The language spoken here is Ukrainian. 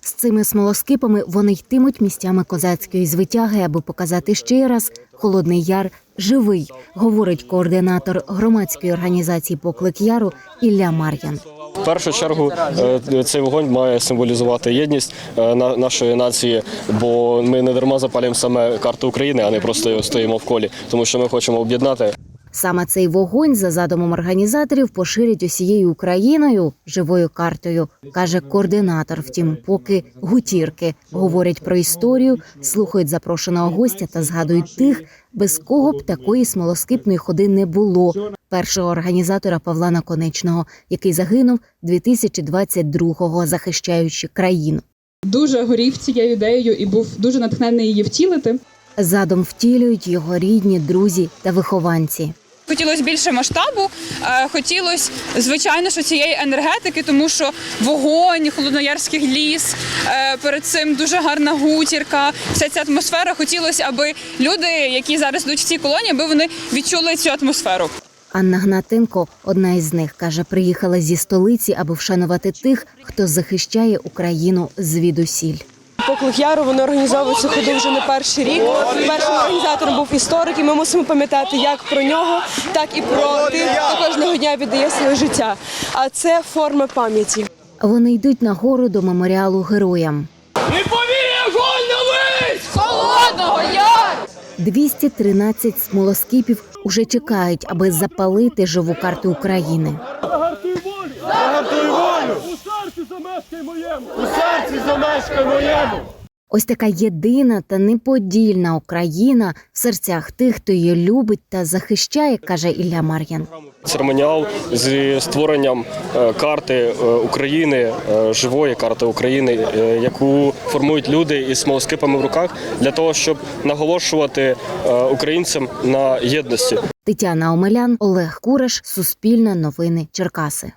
З цими смолоскипами вони йтимуть місцями козацької звитяги, аби показати ще раз Холодний Яр живий, говорить координатор громадської організації Поклик Яру Ілля Мар'ян. В першу чергу е, цей вогонь має символізувати єдність е, на- нашої нації, бо ми не дарма запалюємо саме карту України, а не просто стоїмо в колі, тому що ми хочемо об'єднати Саме цей вогонь, за задумом організаторів, поширять усією Україною живою картою, каже координатор. Втім, поки гутірки говорять про історію, слухають запрошеного гостя та згадують тих, без кого б такої смолоскипної ходи не було. Першого організатора Павла Наконечного, який загинув 2022-го, захищаючи країну. дуже горів цією ідеєю і був дуже натхнений її втілити. Задум втілюють його рідні, друзі та вихованці. Хотілося більше масштабу, е, хотілося, звичайно, що цієї енергетики, тому що вогонь, холодноярський ліс, е, перед цим дуже гарна гутірка, вся ця атмосфера. Хотілося, аби люди, які зараз йдуть в цій колонії, аби вони відчули цю атмосферу. Анна Гнатенко, одна із них, каже, приїхала зі столиці, аби вшанувати тих, хто захищає Україну звідусіль. Поклик Яру вони організовують цю ходу вже не перший рік. Першим організатором був історик, і ми мусимо пам'ятати як про нього, так і про тих, хто кожного дня віддає своє життя. А це форма пам'яті. Вони йдуть на гору до меморіалу героям. І на вись! Холодного яру! 213 смолоскипів уже чекають, аби запалити живу карту України. Замешкай моєму! У серці замешкай моєму! Ось така єдина та неподільна Україна в серцях тих, хто її любить та захищає, каже Ілля Мар'ян. церемоніал зі створенням е, карти е, України, е, живої карти України, яку формують люди із смолоскипами в руках для того, щоб наголошувати українцям на єдності. Тетяна Омелян, Олег Кураш, Суспільне новини Черкаси.